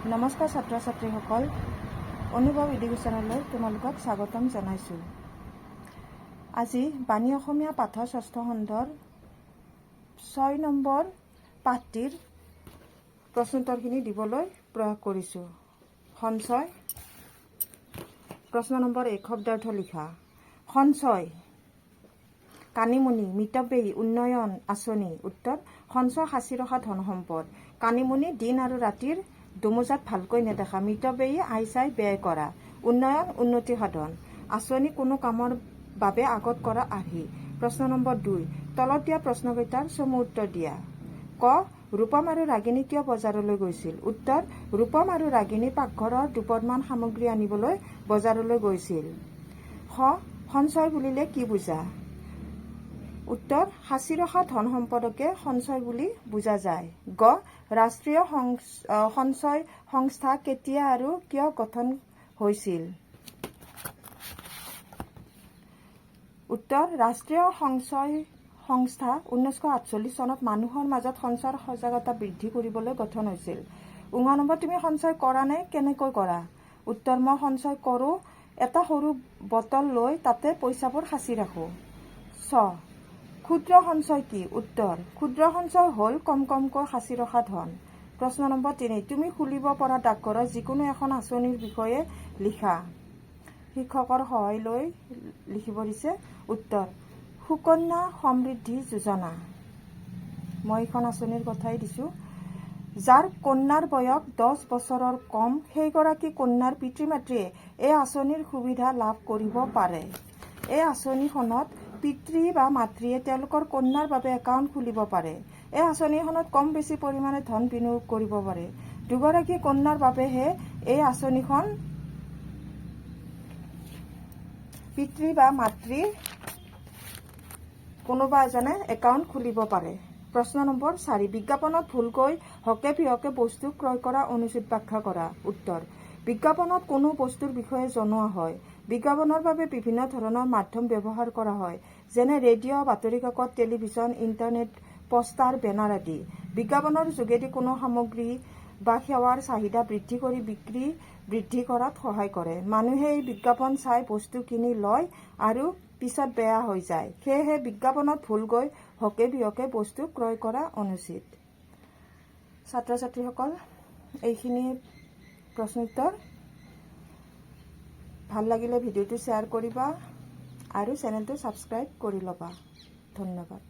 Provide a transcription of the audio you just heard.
নমস্কাৰ ছাত্ৰ ছাত্ৰীসকল অনুভৱ এডুকেশ্যনলৈ তোমালোকক স্বাগতম জনাইছোঁ। আজি বাণী অসমীয়া পাঠৰ ষষ্ঠ খণ্ডৰ ছয় নম্বৰ পাঠটিৰ প্ৰশ্নোত্তৰখিনি দিবলৈ প্ৰয়াস কৰিছোঁ। সঞ্চয় প্ৰশ্ন নম্বৰ এক, শব্দাৰ্থ লিখা। সঞ্চয় কানিমুনি মিতব্যয়ী, উন্নয়ন, আঁচনি, উত্তৰ। সঞ্চয় সাঁচি ৰখা ধন সম্পদ। কানিমুনি দিন আৰু ৰাতিৰ দুমোজাত ভালকৈ নেদেখা, মিতব্যয়ী আই চাই ব্যয় কৰা, উন্নয়ন উন্নতি সাধন, আঁচনি কোনো কামৰ বাবে আগত কৰা আৰ্হি। প্ৰশ্ন নম্বৰ দুই, তলত দিয়া প্ৰশ্নকেইটাৰ চমু উত্তৰ দিয়া। ক, ৰূপম আৰু ৰাগিনী কিয় বজাৰলৈ গৈছিল? উত্তৰ, ৰূপম আৰু ৰাগিনী পাকঘৰৰ দুপদমান সামগ্ৰী আনিবলৈ বজাৰলৈ গৈছিল। স সঞ্চয় বুলিলে কি বুজা? উত্তৰ সাঁচি ৰখা ধন সম্পদকে সঞ্চয় বুলি বুজা যায়। গ, ৰাষ্ট্ৰীয় সঞ্চয় সংস্থা কেতিয়া আৰু কিয় গঠন হৈছিল? উত্তৰ, ৰাষ্ট্ৰীয় সঞ্চয় সংস্থা ঊনৈছশ আঠচল্লিছ চনত মানুহৰ মাজত সঞ্চয়ৰ সজাগতা বৃদ্ধি কৰিবলৈ গঠন হৈছিল। উঙ নম্বৰ তুমি সঞ্চয় কৰা নে কেনেকৈ কৰা? উত্তৰ, মই সঞ্চয় কৰোঁ, এটা সৰু বটল লৈ তাতে পইচাবোৰ সাঁচি ৰাখোঁ। ছ ক্ষুদ্ৰ সঞ্চয় কি? উত্তৰ, ক্ষুদ্ৰ সঞ্চয় হ'ল কম কমকৈ সাঁচি ৰখা ধন। প্ৰশ্ন নম্বৰ তিনি, তুমি খুলিব পৰা ডাকঘৰৰ যিকোনো এখন আঁচনিৰ বিষয়ে লিখা। শিক্ষকৰ সহায় লৈ লিখিব দিছে। উত্তৰ, সুকন্যা সমৃদ্ধি যোজনা। মই এইখন আঁচনিৰ কথাই দিছোঁ। যাৰ কন্যাৰ বয়স দহ বছৰৰ কম, সেইগৰাকী কন্যাৰ পিতৃ মাতৃয়ে এই আঁচনিৰ সুবিধা লাভ কৰিব পাৰে। এই আঁচনিখনত পিতৃ বা মাতৃয়ে তেওঁলোকৰ কন্যাৰ বাবে একাউণ্ট খুলিব পাৰে। এই আঁচনিখনত কম বেছি পৰিমাণে ধন বিনিয়োগ কৰিব পাৰে। দুগৰাকী কন্যাৰ বাবেহে এই আঁচনিখন পিতৃ বা মাতৃ কোনোবা এজনে একাউণ্ট খুলিব পাৰে। প্ৰশ্ন নম্বৰ চাৰি, বিজ্ঞাপনত ভুলকৈ হকে বিহকে বস্তু ক্ৰয় কৰা, অনুচিত ব্যাখ্যা কৰা। উত্তৰ বিজ্ঞাপনত কোনো বস্তুৰ বিষয়ে জনোৱা হয়। বিজ্ঞাপনৰ বাবে বিভিন্ন ধৰণৰ মাধ্যম ব্যৱহাৰ কৰা হয়, যেনে ৰেডিঅ' বাতৰি কাকত টেলিভিছন, ইণ্টাৰনেট, পষ্টাৰ, বেনাৰ আদি। বিজ্ঞাপনৰ যোগেদি কোনো সামগ্ৰী বা সেৱাৰ চাহিদা বৃদ্ধি কৰি বিক্ৰী বৃদ্ধি কৰাত সহায় কৰে। মানুহে এই বিজ্ঞাপন চাই বস্তু কিনি লয় আৰু পিছত বেয়া হৈ যায়। সেয়েহে বিজ্ঞাপনত ভুল গৈ হকে বিহকে বস্তু ক্ৰয় কৰা অনুচিত। ছাত্ৰ ছাত্ৰীসকল এইখিনি প্ৰশ্নোত্তৰ। ভালো লাগিলে ভিডিঅ'টো শ্বেয়াৰ কৰিবা আৰু চেনেলটো ছাবস্ক্ৰাইব কৰি ল'বা। ধন্যবাদ।